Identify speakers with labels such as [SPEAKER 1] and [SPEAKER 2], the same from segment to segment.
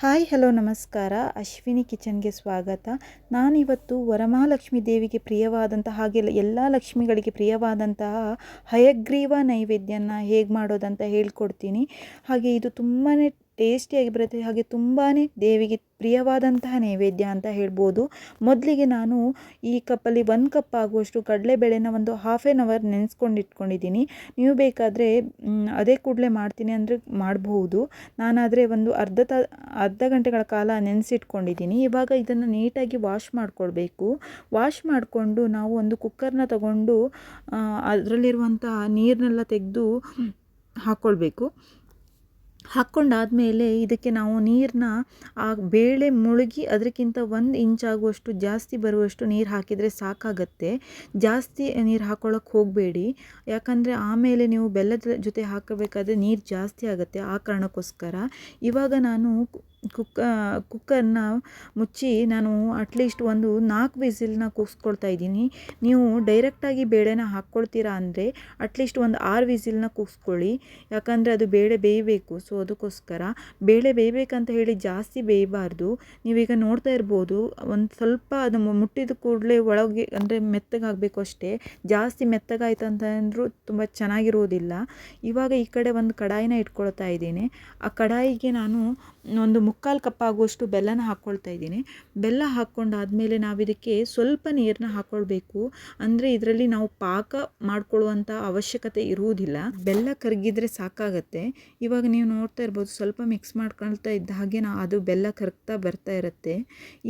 [SPEAKER 1] Hi, hello, ನಮಸ್ಕಾರ. ಅಶ್ವಿನಿ ಕಿಚನ್ಗೆ ಸ್ವಾಗತ. ನಾನಿವತ್ತು ವರಮಹಾಲಕ್ಷ್ಮಿ ದೇವಿಗೆ ಪ್ರಿಯವಾದಂತಹ ಹಾಗೆ ಎಲ್ಲ ಲಕ್ಷ್ಮಿಗಳಿಗೆ ಪ್ರಿಯವಾದಂತಹ ಹಯಗ್ರೀವ ನೈವೇದ್ಯನ ಹೇಗೆ ಮಾಡೋದಂತ ಹೇಳ್ಕೊಡ್ತೀನಿ. ಹಾಗೆ ಇದು ತುಂಬಾ ಟೇಸ್ಟಿಯಾಗಿ ಬರುತ್ತೆ. ಹಾಗೆ ತುಂಬಾ ದೇವಿಗೆ ಪ್ರಿಯವಾದಂತಹ ನೈವೇದ್ಯ ಅಂತ ಹೇಳ್ಬೋದು. ಮೊದಲಿಗೆ ನಾನು ಈ ಕಪ್ಪಲ್ಲಿ ಒಂದು ಕಪ್ ಆಗುವಷ್ಟು ಕಡಲೆಬೇಳೆನ ಒಂದು ಹಾಫ್ ಆನ್ ಅವರ್ ನೆನೆಸ್ಕೊಂಡು ಇಟ್ಕೊಂಡಿದ್ದೀನಿ. ನೀವು ಬೇಕಾದರೆ ಅದೇ ಕೂಡಲೇ ಮಾಡ್ತೀನಿ ಅಂದರೆ ಮಾಡಬಹುದು. ನಾನಾದರೆ ಒಂದು ಅರ್ಧ ತ, ಅರ್ಧ ಗಂಟೆಗಳ ಕಾಲ ನೆನೆಸಿಟ್ಕೊಂಡಿದ್ದೀನಿ. ಇವಾಗ ಇದನ್ನು ನೀಟಾಗಿ ವಾಶ್ ಮಾಡಿಕೊಳ್ಬೇಕು. ವಾಶ್ ಮಾಡಿಕೊಂಡು ನಾವು ಒಂದು ಕುಕ್ಕರ್ನ ತಗೊಂಡು ಅದರಲ್ಲಿರುವಂತಹ ನೀರನ್ನೆಲ್ಲ ತೆಗೆದು ಹಾಕ್ಕೊಳ್ಬೇಕು ಹಾಕ್ಕೊಂಡಾದಮೇಲೆ ಇದಕ್ಕೆ ನಾವು ನೀರನ್ನ ಆ ಬೇಳೆ ಮುಳುಗಿ ಅದಕ್ಕಿಂತ ಒಂದು ಇಂಚಾಗುವಷ್ಟು ಜಾಸ್ತಿ ಬರುವಷ್ಟು ನೀರು ಹಾಕಿದರೆ ಸಾಕಾಗತ್ತೆ. ಜಾಸ್ತಿ ನೀರು ಹಾಕ್ಕೊಳ್ಳೋಕೆ ಹೋಗಬೇಡಿ. ಯಾಕಂದರೆ ಆಮೇಲೆ ನೀವು ಬೆಲ್ಲದ ಜೊತೆ ಹಾಕಬೇಕಾದ್ರೆ ನೀರು ಜಾಸ್ತಿ ಆಗುತ್ತೆ ಆ ಕಾರಣಕ್ಕೋಸ್ಕರ. ಇವಾಗ ನಾನು ಕುಕ್ಕ ಕುಕ್ಕರ್ನ ಮುಚ್ಚಿ ನಾನು ಅಟ್ಲೀಸ್ಟ್ ಒಂದು ನಾಲ್ಕು ವಿಸಿಲ್ನ ಕೂಗಿಸ್ಕೊಳ್ತಾ ಇದ್ದೀನಿ. ನೀವು ಡೈರೆಕ್ಟಾಗಿ ಬೇಳೆನ ಹಾಕ್ಕೊಳ್ತೀರಾ ಅಂದರೆ ಅಟ್ಲೀಸ್ಟ್ ಒಂದು ಆರು ವಿಸಿಲ್ನ ಕೂಗಿಸ್ಕೊಳ್ಳಿ. ಯಾಕಂದರೆ ಅದು ಬೇಳೆ ಬೇಯಬೇಕು ಸೊ ಅದಕ್ಕೋಸ್ಕರ. ಬೇಳೆ ಬೇಯಬೇಕಂತ ಹೇಳಿ ಜಾಸ್ತಿ ಬೇಯಬಾರ್ದು. ನೀವೀಗ ನೋಡ್ತಾ ಇರ್ಬೋದು, ಒಂದು ಸ್ವಲ್ಪ ಅದು ಮುಟ್ಟಿದ ಕೂಡಲೇ ಒಳಗೆ, ಅಂದರೆ ಮೆತ್ತಗಾಗಬೇಕು ಅಷ್ಟೇ. ಜಾಸ್ತಿ ಮೆತ್ತಗಾಯ್ತು ಅಂತಂದರೂ ತುಂಬ ಚೆನ್ನಾಗಿರುವುದಿಲ್ಲ ಇವಾಗ ಈ ಕಡೆ ಒಂದು ಕಡಾಯಿನ ಇಟ್ಕೊಳ್ತಾ ಇದ್ದೀನಿ. ಆ ಕಡಾಯಿಗೆ ನಾನು ಒಂದು ಮುಕ್ಕಾಲು ಕಪ್ ಆಗುವಷ್ಟು ಬೆಲ್ಲನ ಹಾಕ್ಕೊಳ್ತಾ ಇದ್ದೀನಿ. ಬೆಲ್ಲ ಹಾಕ್ಕೊಂಡಾದಮೇಲೆ ನಾವು ಇದಕ್ಕೆ ಸ್ವಲ್ಪ ನೀರನ್ನ ಹಾಕ್ಕೊಳ್ಬೇಕು. ಅಂದರೆ ಇದರಲ್ಲಿ ನಾವು ಪಾಕ ಮಾಡ್ಕೊಳ್ಳುವಂಥ ಅವಶ್ಯಕತೆ ಇರುವುದಿಲ್ಲ. ಬೆಲ್ಲ ಕರಗಿದ್ರೆ ಸಾಕಾಗತ್ತೆ. ಇವಾಗ ನೀವು ನೋಡ್ತಾ ಇರ್ಬೋದು, ಸ್ವಲ್ಪ ಮಿಕ್ಸ್ ಮಾಡ್ಕೊಳ್ತಾ ಇದ್ದ ಹಾಗೆ ನಾ ಅದು ಬೆಲ್ಲ ಕರಗ್ತಾ ಬರ್ತಾ ಇರುತ್ತೆ.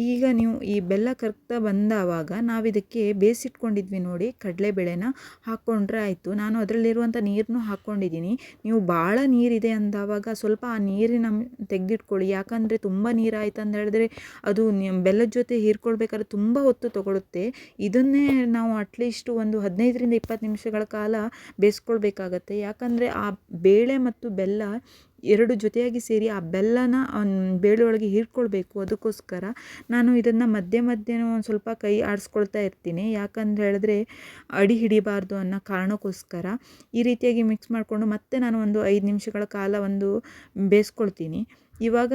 [SPEAKER 1] ಈಗ ನೀವು ಈ ಬೆಲ್ಲ ಕರಗ್ತಾ ಬಂದಾವಾಗ ನಾವು ಇದಕ್ಕೆ ಬೇಯಿಸಿಟ್ಕೊಂಡಿದ್ವಿ ನೋಡಿ, ಕಡಲೆಬೇಳೆನ ಹಾಕ್ಕೊಂಡ್ರೆ ಆಯಿತು. ನಾನು ಅದರಲ್ಲಿರುವಂಥ ನೀರನ್ನು ಹಾಕ್ಕೊಂಡಿದ್ದೀನಿ. ನೀವು ಭಾಳ ನೀರಿದೆ ಅಂದಾವಾಗ ಸ್ವಲ್ಪ ಆ ನೀರಿನ ತೆಗೆದಿಟ್ಕೊಳ್ಳಿ. ಯಾಕಂದರೆ ತುಂಬ ನೀರಾಯ್ತು ಅಂತ ಹೇಳಿದ್ರೆ ಅದು ಬೆಲ್ಲದ ಜೊತೆ ಹೀರ್ಕೊಳ್ಬೇಕಾದ್ರೆ ತುಂಬ ಹೊತ್ತು ತಗೊಳುತ್ತೆ. ಇದನ್ನೇ ನಾವು ಅಟ್ಲೀಸ್ಟ್ ಒಂದು ಹದಿನೈದರಿಂದ ಇಪ್ಪತ್ತು ನಿಮಿಷಗಳ ಕಾಲ ಬೇಯಿಸ್ಕೊಳ್ಬೇಕಾಗತ್ತೆ. ಯಾಕಂದರೆ ಆ ಬೇಳೆ ಮತ್ತು ಬೆಲ್ಲ ಎರಡು ಜೊತೆಯಾಗಿ ಸೇರಿ ಆ ಬೆಲ್ಲನ ಬೇಳೆ ಒಳಗೆ ಹೀರ್ಕೊಳ್ಬೇಕು. ಅದಕ್ಕೋಸ್ಕರ ನಾನು ಇದನ್ನು ಮಧ್ಯೆ ಮಧ್ಯೆ ಒಂದು ಸ್ವಲ್ಪ ಕೈ ಆಡಿಸ್ಕೊಳ್ತಾ ಇರ್ತೀನಿ. ಯಾಕಂದ್ರೆ ಹೇಳಿದ್ರೆ ಅಡಿ ಹಿಡಿಬಾರ್ದು ಅನ್ನೋ ಕಾರಣಕ್ಕೋಸ್ಕರ ಈ ರೀತಿಯಾಗಿ ಮಿಕ್ಸ್ ಮಾಡಿಕೊಂಡು ಮತ್ತೆ ನಾನು ಒಂದು ಐದು ನಿಮಿಷಗಳ ಕಾಲ ಒಂದು ಬೇಯಿಸ್ಕೊಳ್ತೀನಿ. ಇವಾಗ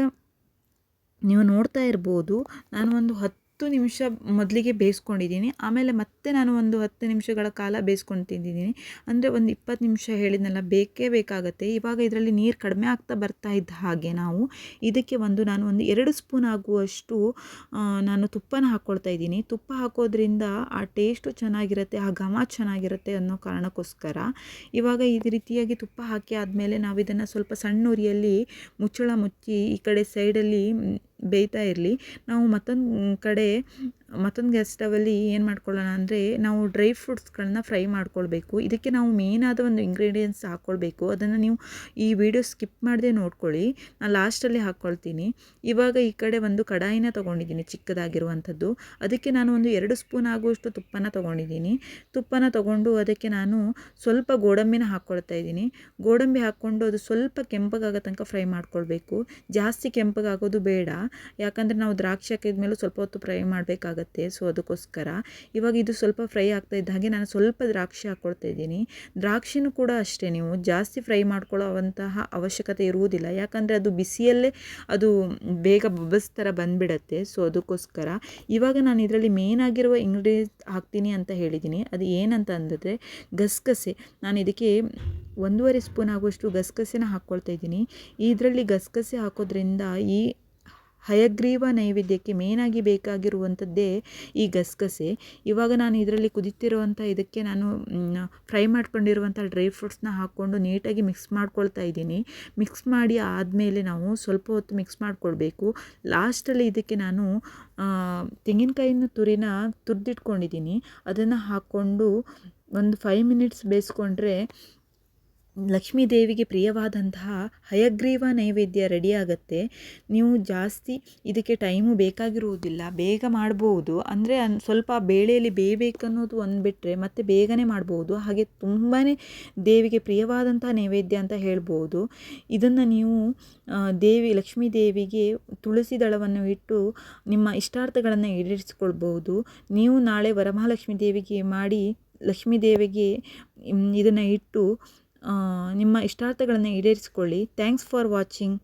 [SPEAKER 1] ನೀವು ನೋಡ್ತಾ ಇರ್ಬೋದು, ನಾನು ಒಂದು ಹತ್ತು ನಿಮಿಷ ಮೊದಲಿಗೆ ಬೇಯಿಸ್ಕೊಂಡಿದ್ದೀನಿ, ಆಮೇಲೆ ಮತ್ತೆ ನಾನು ಒಂದು ಹತ್ತು ನಿಮಿಷಗಳ ಕಾಲ ಬೇಯಿಸ್ಕೊಂಡು ತಿಂದಿದ್ದೀನಿ. ಅಂದರೆ ಒಂದು ಇಪ್ಪತ್ತು ನಿಮಿಷ ಹೇಳಿದ್ನಲ್ಲ, ಬೇಕೇ ಬೇಕಾಗತ್ತೆ. ಇವಾಗ ಇದರಲ್ಲಿ ನೀರು ಕಡಿಮೆ ಆಗ್ತಾ ಬರ್ತಾ ಇದ್ದ ಹಾಗೆ ನಾವು ಇದಕ್ಕೆ ಒಂದು ನಾನು ಒಂದು ಎರಡು ಸ್ಪೂನ್ ಆಗುವಷ್ಟು ನಾನು ತುಪ್ಪನ ಹಾಕ್ಕೊಳ್ತಾ ಇದ್ದೀನಿ. ತುಪ್ಪ ಹಾಕೋದ್ರಿಂದ ಆ ಟೇಸ್ಟು ಚೆನ್ನಾಗಿರುತ್ತೆ, ಆ ಘಮ ಚೆನ್ನಾಗಿರುತ್ತೆ ಅನ್ನೋ ಕಾರಣಕ್ಕೋಸ್ಕರ. ಇವಾಗ ಈ ರೀತಿಯಾಗಿ ತುಪ್ಪ ಹಾಕಿ ಆದಮೇಲೆ ನಾವು ಇದನ್ನು ಸ್ವಲ್ಪ ಸಣ್ಣ ಉರಿಯಲ್ಲಿ ಮುಚ್ಚಳ ಮುಚ್ಚಿ ಈ ಕಡೆ ಸೈಡಲ್ಲಿ ಬೇಯ್ತಾ ಇರಲಿ. ನಾವು ಮತ್ತೊಂದು ಕಡೆ ಮತ್ತೊಂದು ಗ್ಯಾಸ್ ಸ್ಟವಲ್ಲಿ ಏನು ಮಾಡ್ಕೊಳ್ಳೋಣ ಅಂದರೆ ನಾವು ಡ್ರೈ ಫ್ರೂಟ್ಸ್ಗಳನ್ನ ಫ್ರೈ ಮಾಡ್ಕೊಳ್ಬೇಕು. ಇದಕ್ಕೆ ನಾವು ಮೇನಾದ ಒಂದು ಇಂಗ್ರೀಡಿಯೆಂಟ್ಸ್ ಹಾಕ್ಕೊಳ್ಬೇಕು ಅದನ್ನು ನೀವು ಈ ವಿಡಿಯೋ ಸ್ಕಿಪ್ ಮಾಡದೆ ನೋಡ್ಕೊಳ್ಳಿ. ನಾನು ಲಾಸ್ಟಲ್ಲಿ ಹಾಕ್ಕೊಳ್ತೀನಿ ಇವಾಗ ಈ ಕಡೆ ಒಂದು ಕಡಾಯಿನ ತೊಗೊಂಡಿದ್ದೀನಿ, ಚಿಕ್ಕದಾಗಿರುವಂಥದ್ದು. ಅದಕ್ಕೆ ನಾನು ಒಂದು ಎರಡು ಸ್ಪೂನ್ ಆಗುವಷ್ಟು ತುಪ್ಪನ ತೊಗೊಂಡಿದ್ದೀನಿ. ತುಪ್ಪನ ತೊಗೊಂಡು ಅದಕ್ಕೆ ನಾನು ಸ್ವಲ್ಪ ಗೋಡಂಬಿನ ಹಾಕ್ಕೊಳ್ತಾ ಇದ್ದೀನಿ. ಗೋಡಂಬಿ ಹಾಕ್ಕೊಂಡು ಅದು ಸ್ವಲ್ಪ ಕೆಂಪಗಾಗೋ ತನಕ ಫ್ರೈ ಮಾಡ್ಕೊಳ್ಬೇಕು. ಜಾಸ್ತಿ ಕೆಂಪಗಾಗೋದು ಬೇಡ. ಯಾಕಂದರೆ ನಾವು ದ್ರಾಕ್ಷಿ ಹಾಕಿದ ಮೇಲೂ ಸ್ವಲ್ಪ ಹೊತ್ತು ಫ್ರೈ ಮಾಡಬೇಕಾಗತ್ತೆ. ಸೊ ಅದಕ್ಕೋಸ್ಕರ ಇವಾಗ ಇದು ಸ್ವಲ್ಪ ಫ್ರೈ ಆಗ್ತಾ ಇದ್ದ ಹಾಗೆ ನಾನು ಸ್ವಲ್ಪ ದ್ರಾಕ್ಷಿ ಹಾಕ್ಕೊಳ್ತಾ ಇದ್ದೀನಿ. ದ್ರಾಕ್ಷಿನೂ ಕೂಡ ಅಷ್ಟೇ, ನೀವು ಜಾಸ್ತಿ ಫ್ರೈ ಮಾಡ್ಕೊಳ್ಳೋವಂತಹ ಅವಶ್ಯಕತೆ ಇರುವುದಿಲ್ಲ. ಯಾಕಂದರೆ ಅದು ಬಿಸಿಯಲ್ಲೇ ಅದು ಬೇಗ ಬಬಸ್ ಥರ ಬಂದುಬಿಡತ್ತೆ. ಸೊ ಅದಕ್ಕೋಸ್ಕರ ಇವಾಗ ನಾನು ಇದರಲ್ಲಿ ಮೇನ್ ಆಗಿರುವ ಇಂಗ್ರೀಡಿಯೆಂಟ್ ಹಾಕ್ತೀನಿ ಅಂತ ಹೇಳಿದ್ದೀನಿ. ಅದು ಏನಂತ ಅಂದರೆ ಗಸಗಸೆ. ನಾನು ಇದಕ್ಕೆ ಒಂದೂವರೆ ಸ್ಪೂನ್ ಆಗುವಷ್ಟು ಗಸಗಸೆನ ಹಾಕ್ಕೊಳ್ತಾ ಇದ್ದೀನಿ. ಇದರಲ್ಲಿ ಗಸಗಸೆ ಹಾಕೋದ್ರಿಂದ ಈ ಹಯಗ್ರೀವ ನೈವೇದ್ಯಕ್ಕೆ ಮೇನಾಗಿ ಬೇಕಾಗಿರುವಂಥದ್ದೇ ಈ ಗಸಗಸೆ. ಇವಾಗ ನಾನು ಇದರಲ್ಲಿ ಕುದಿತಿರುವಂಥ ಇದಕ್ಕೆ ನಾನು ಫ್ರೈ ಮಾಡ್ಕೊಂಡಿರುವಂಥ ಡ್ರೈ ಫ್ರೂಟ್ಸ್ನ ಹಾಕ್ಕೊಂಡು ನೀಟಾಗಿ ಮಿಕ್ಸ್ ಮಾಡ್ಕೊಳ್ತಾ ಇದ್ದೀನಿ. ಮಿಕ್ಸ್ ಮಾಡಿ ಆದಮೇಲೆ ನಾವು ಸ್ವಲ್ಪ ಹೊತ್ತು ಮಿಕ್ಸ್ ಮಾಡಿಕೊಳ್ಬೇಕು. ಲಾಸ್ಟಲ್ಲಿ ಇದಕ್ಕೆ ನಾನು ತೆಂಗಿನಕಾಯಿನ ತುರಿನ ತುರಿದಿಟ್ಕೊಂಡಿದ್ದೀನಿ. ಅದನ್ನು ಹಾಕ್ಕೊಂಡು ಒಂದು ಫೈವ್ ಮಿನಿಟ್ಸ್ ಬೇಯಿಸ್ಕೊಂಡ್ರೆ ಲಕ್ಷ್ಮೀ ದೇವಿಗೆ ಪ್ರಿಯವಾದಂತಹ ಹಯಗ್ರೀವ ನೈವೇದ್ಯ ರೆಡಿಯಾಗತ್ತೆ ನೀವು ಜಾಸ್ತಿ ಇದಕ್ಕೆ ಟೈಮು ಬೇಕಾಗಿರುವುದಿಲ್ಲ, ಬೇಗ ಮಾಡ್ಬೋದು. ಅಂದರೆ ಸ್ವಲ್ಪ ಬೇಳೆಯಲ್ಲಿ ಬೇಯಬೇಕನ್ನೋದು ಒಂದು ಬಿಟ್ಟರೆ ಮತ್ತು ಬೇಗನೆ ಮಾಡ್ಬೋದು. ಹಾಗೆ ತುಂಬಾ ದೇವಿಗೆ ಪ್ರಿಯವಾದಂತಹ ನೈವೇದ್ಯ ಅಂತ ಹೇಳ್ಬೋದು. ಇದನ್ನು ನೀವು ದೇವಿ ಲಕ್ಷ್ಮೀ ದೇವಿಗೆ ತುಳಸಿ ದಳವನ್ನು ಇಟ್ಟು ನಿಮ್ಮ ಇಷ್ಟಾರ್ಥಗಳನ್ನು ಈಡೇರಿಸಿಕೊಳ್ಬೋದು. ನೀವು ನಾಳೆ ವರಮಹಾಲಕ್ಷ್ಮೀ ದೇವಿಗೆ ಮಾಡಿ ಲಕ್ಷ್ಮೀ ದೇವಿಗೆ ಇದನ್ನು ಇಟ್ಟು ನಿಮ್ಮ ಇಷ್ಟಾರ್ಥಗಳನ್ನು ಈಡೇರಿಸಿಕೊಳ್ಳಿ. Thanks for watching